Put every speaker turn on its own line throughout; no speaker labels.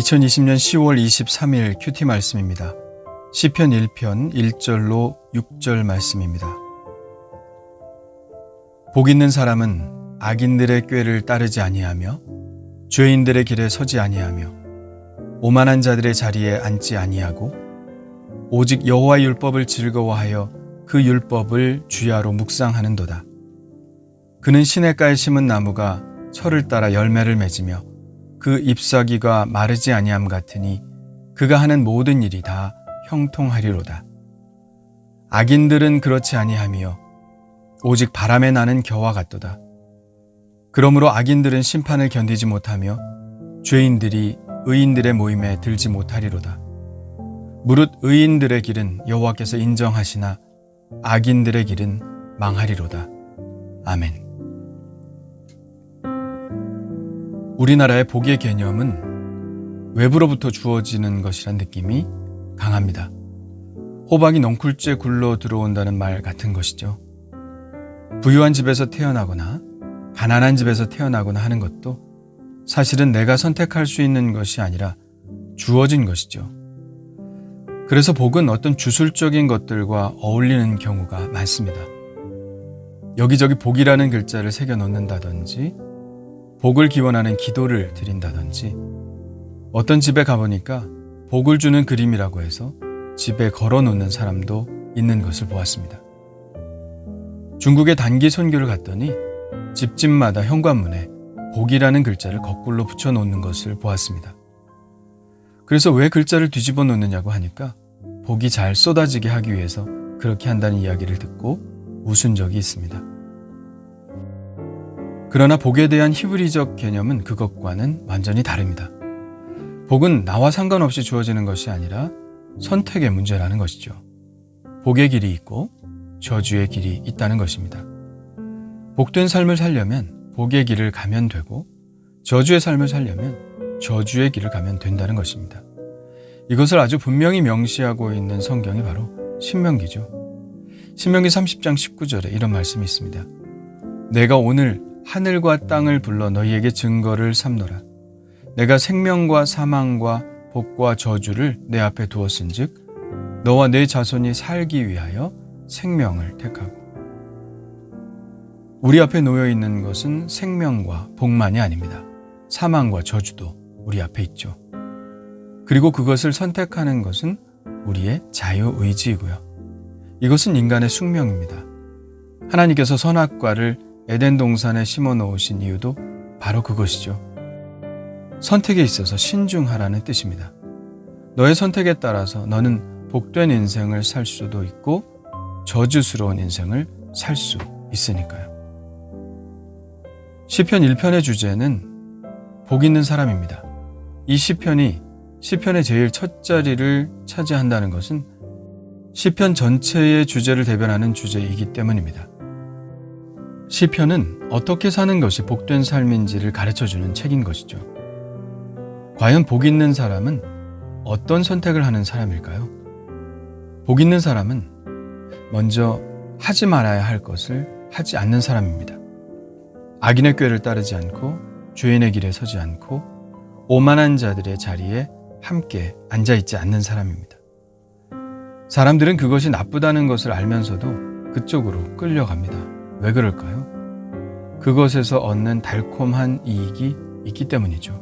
2020년 10월 23일 큐티 말씀입니다. 시편 1편 1절로 6절 말씀입니다. 복 있는 사람은 악인들의 꾀를 따르지 아니하며 죄인들의 길에 서지 아니하며 오만한 자들의 자리에 앉지 아니하고 오직 여호와 율법을 즐거워하여 그 율법을 주야로 묵상하는도다. 그는 시냇가에 심은 나무가 철을 따라 열매를 맺으며 그 잎사귀가 마르지 아니함 같으니 그가 하는 모든 일이 다 형통하리로다. 악인들은 그렇지 아니하며 오직 바람에 나는 겨와 같도다. 그러므로 악인들은 심판을 견디지 못하며 죄인들이 의인들의 모임에 들지 못하리로다. 무릇 의인들의 길은 여호와께서 인정하시나 악인들의 길은 망하리로다. 아멘. 우리나라의 복의 개념은 외부로부터 주어지는 것이란 느낌이 강합니다. 호박이 넝쿨째 굴러 들어온다는 말 같은 것이죠. 부유한 집에서 태어나거나 가난한 집에서 태어나거나 하는 것도 사실은 내가 선택할 수 있는 것이 아니라 주어진 것이죠. 그래서 복은 어떤 주술적인 것들과 어울리는 경우가 많습니다. 여기저기 복이라는 글자를 새겨 놓는다든지, 복을 기원하는 기도를 드린다든지, 어떤 집에 가보니까 복을 주는 그림이라고 해서 집에 걸어 놓는 사람도 있는 것을 보았습니다. 중국의 단기 선교를 갔더니 집집마다 현관문에 복이라는 글자를 거꾸로 붙여 놓는 것을 보았습니다. 그래서 왜 글자를 뒤집어 놓느냐고 하니까 복이 잘 쏟아지게 하기 위해서 그렇게 한다는 이야기를 듣고 웃은 적이 있습니다. 그러나 복에 대한 히브리적 개념은 그것과는 완전히 다릅니다. 복은 나와 상관없이 주어지는 것이 아니라 선택의 문제라는 것이죠. 복의 길이 있고 저주의 길이 있다는 것입니다. 복된 삶을 살려면 복의 길을 가면 되고 저주의 삶을 살려면 저주의 길을 가면 된다는 것입니다. 이것을 아주 분명히 명시하고 있는 성경이 바로 신명기죠. 신명기 30장 19절에 이런 말씀이 있습니다. 내가 오늘 하늘과 땅을 불러 너희에게 증거를 삼노라. 내가 생명과 사망과 복과 저주를 내 앞에 두었은즉 너와 내 자손이 살기 위하여 생명을 택하고 우리 앞에 놓여 있는 것은 생명과 복만이 아닙니다. 사망과 저주도 우리 앞에 있죠. 그리고 그것을 선택하는 것은 우리의 자유 의지이고요. 이것은 인간의 숙명입니다. 하나님께서 선악과를 에덴 동산에 심어 놓으신 이유도 바로 그것이죠. 선택에 있어서 신중하라는 뜻입니다. 너의 선택에 따라서 너는 복된 인생을 살 수도 있고 저주스러운 인생을 살 수 있으니까요. 시편 1편의 주제는 복 있는 사람입니다. 이 시편이 시편의 제일 첫 자리를 차지한다는 것은 시편 전체의 주제를 대변하는 주제이기 때문입니다. 시편은 어떻게 사는 것이 복된 삶인지를 가르쳐 주는 책인 것이죠. 과연 복 있는 사람은 어떤 선택을 하는 사람일까요? 복 있는 사람은 먼저 하지 말아야 할 것을 하지 않는 사람입니다. 악인의 꾀를 따르지 않고 죄인의 길에 서지 않고 오만한 자들의 자리에 함께 앉아 있지 않는 사람입니다. 사람들은 그것이 나쁘다는 것을 알면서도 그쪽으로 끌려갑니다. 왜 그럴까요? 그것에서 얻는 달콤한 이익이 있기 때문이죠.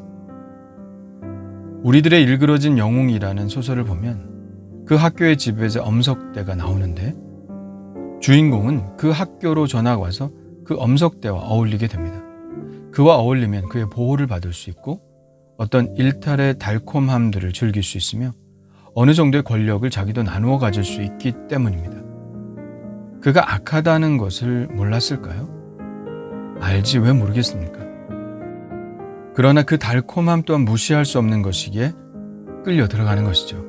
우리들의 일그러진 영웅이라는 소설을 보면 그 학교의 지배자 엄석대가 나오는데 주인공은 그 학교로 전학 와서 그 엄석대와 어울리게 됩니다. 그와 어울리면 그의 보호를 받을 수 있고 어떤 일탈의 달콤함들을 즐길 수 있으며 어느 정도의 권력을 자기도 나누어 가질 수 있기 때문입니다. 그가 악하다는 것을 몰랐을까요? 알지 왜 모르겠습니까? 그러나 그 달콤함 또한 무시할 수 없는 것이기에 끌려 들어가는 것이죠.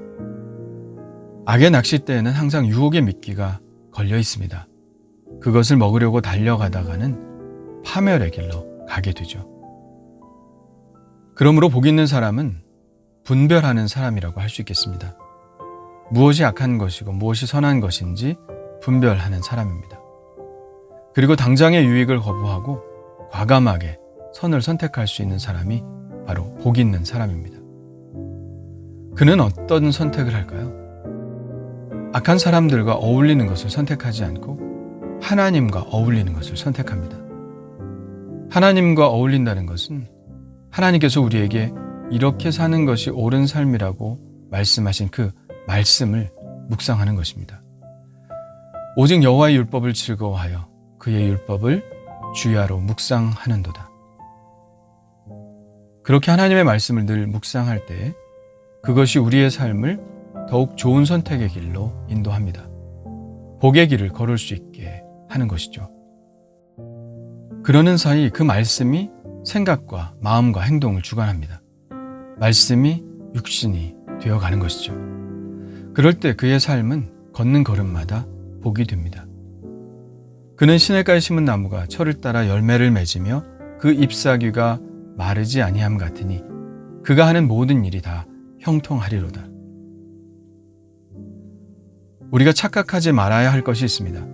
악의 낚싯대에는 항상 유혹의 미끼가 걸려 있습니다. 그것을 먹으려고 달려가다가는 파멸의 길로 가게 되죠. 그러므로 복 있는 사람은 분별하는 사람이라고 할 수 있겠습니다. 무엇이 악한 것이고 무엇이 선한 것인지 분별하는 사람입니다. 그리고 당장의 유익을 거부하고 과감하게 선을 선택할 수 있는 사람이 바로 복 있는 사람입니다. 그는 어떤 선택을 할까요? 악한 사람들과 어울리는 것을 선택하지 않고 하나님과 어울리는 것을 선택합니다. 하나님과 어울린다는 것은 하나님께서 우리에게 이렇게 사는 것이 옳은 삶이라고 말씀하신 그 말씀을 묵상하는 것입니다. 오직 여호와의 율법을 즐거워하여 그의 율법을 주야로 묵상하는도다. 그렇게 하나님의 말씀을 늘 묵상할 때 그것이 우리의 삶을 더욱 좋은 선택의 길로 인도합니다. 복의 길을 걸을 수 있게 하는 것이죠. 그러는 사이 그 말씀이 생각과 마음과 행동을 주관합니다. 말씀이 육신이 되어가는 것이죠. 그럴 때 그의 삶은 걷는 걸음마다 복이 됩니다. 그는 시냇가에 심은 나무가 철을 따라 열매를 맺으며 그 잎사귀가 마르지 아니함 같으니 그가 하는 모든 일이 다 형통하리로다. 우리가 착각하지 말아야 할 것이 있습니다.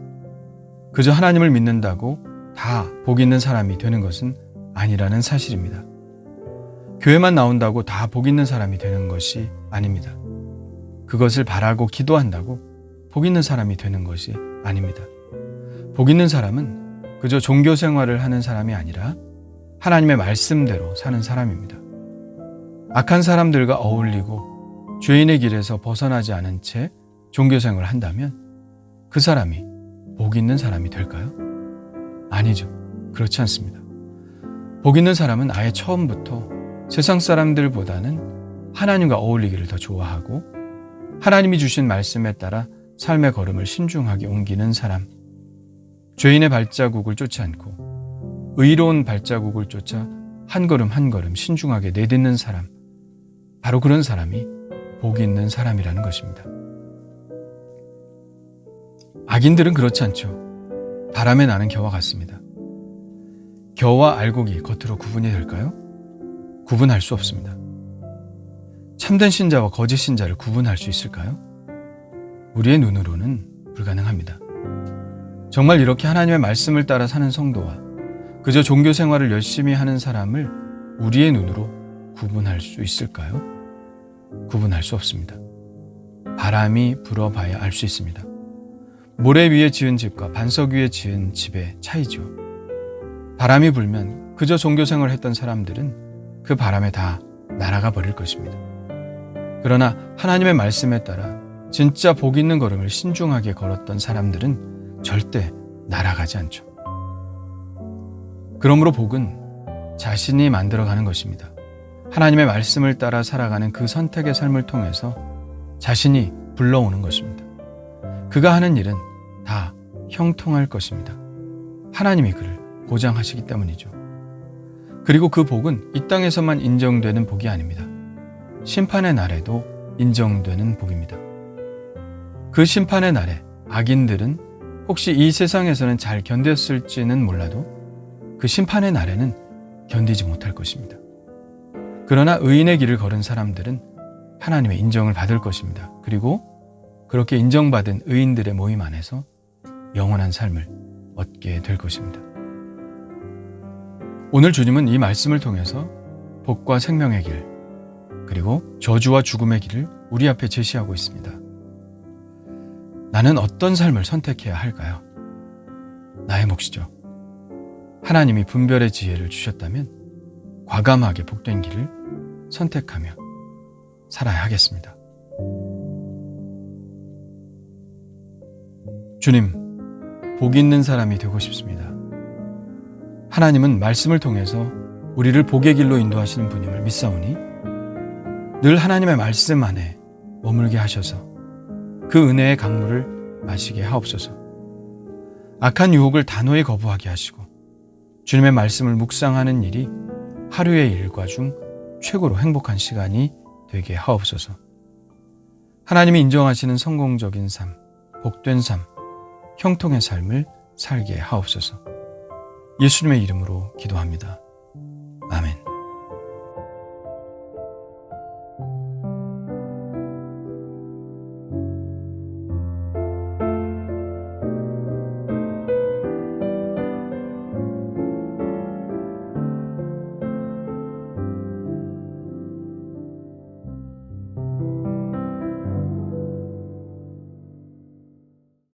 그저 하나님을 믿는다고 다 복 있는 사람이 되는 것은 아니라는 사실입니다. 교회만 나온다고 다 복 있는 사람이 되는 것이 아닙니다. 그것을 바라고 기도한다고 복 있는 사람이 되는 것이 아닙니다. 복 있는 사람은 그저 종교 생활을 하는 사람이 아니라 하나님의 말씀대로 사는 사람입니다. 악한 사람들과 어울리고 죄인의 길에서 벗어나지 않은 채 종교 생활을 한다면 그 사람이 복 있는 사람이 될까요? 아니죠. 그렇지 않습니다. 복 있는 사람은 아예 처음부터 세상 사람들보다는 하나님과 어울리기를 더 좋아하고 하나님이 주신 말씀에 따라 삶의 걸음을 신중하게 옮기는 사람. 죄인의 발자국을 쫓지 않고 의로운 발자국을 쫓아 한 걸음 한 걸음 신중하게 내딛는 사람. 바로 그런 사람이 복 있는 사람이라는 것입니다. 악인들은 그렇지 않죠. 바람에 나는 겨와 같습니다. 겨와 알곡이 겉으로 구분이 될까요? 구분할 수 없습니다. 참된 신자와 거짓 신자를 구분할 수 있을까요? 우리의 눈으로는 불가능합니다. 정말 이렇게 하나님의 말씀을 따라 사는 성도와 그저 종교 생활을 열심히 하는 사람을 우리의 눈으로 구분할 수 있을까요? 구분할 수 없습니다. 바람이 불어봐야 알 수 있습니다. 모래 위에 지은 집과 반석 위에 지은 집의 차이죠. 바람이 불면 그저 종교 생활을 했던 사람들은 그 바람에 다 날아가 버릴 것입니다. 그러나 하나님의 말씀에 따라 진짜 복 있는 걸음을 신중하게 걸었던 사람들은 절대 날아가지 않죠. 그러므로 복은 자신이 만들어가는 것입니다. 하나님의 말씀을 따라 살아가는 그 선택의 삶을 통해서 자신이 불러오는 것입니다. 그가 하는 일은 다 형통할 것입니다. 하나님이 그를 보장하시기 때문이죠. 그리고 그 복은 이 땅에서만 인정되는 복이 아닙니다. 심판의 날에도 인정되는 복입니다. 그 심판의 날에 악인들은 혹시 이 세상에서는 잘 견뎠을지는 몰라도 그 심판의 날에는 견디지 못할 것입니다. 그러나 의인의 길을 걸은 사람들은 하나님의 인정을 받을 것입니다. 그리고 그렇게 인정받은 의인들의 모임 안에서 영원한 삶을 얻게 될 것입니다. 오늘 주님은 이 말씀을 통해서 복과 생명의 길, 그리고 저주와 죽음의 길을 우리 앞에 제시하고 있습니다. 나는 어떤 삶을 선택해야 할까요? 나의 몫이죠. 하나님이 분별의 지혜를 주셨다면 과감하게 복된 길을 선택하며 살아야 하겠습니다. 주님, 복 있는 사람이 되고 싶습니다. 하나님은 말씀을 통해서 우리를 복의 길로 인도하시는 분임을 믿사오니 늘 하나님의 말씀 안에 머물게 하셔서 그 은혜의 강물을 마시게 하옵소서. 악한 유혹을 단호히 거부하게 하시고 주님의 말씀을 묵상하는 일이 하루의 일과 중 최고로 행복한 시간이 되게 하옵소서. 하나님이 인정하시는 성공적인 삶, 복된 삶, 형통의 삶을 살게 하옵소서. 예수님의 이름으로 기도합니다.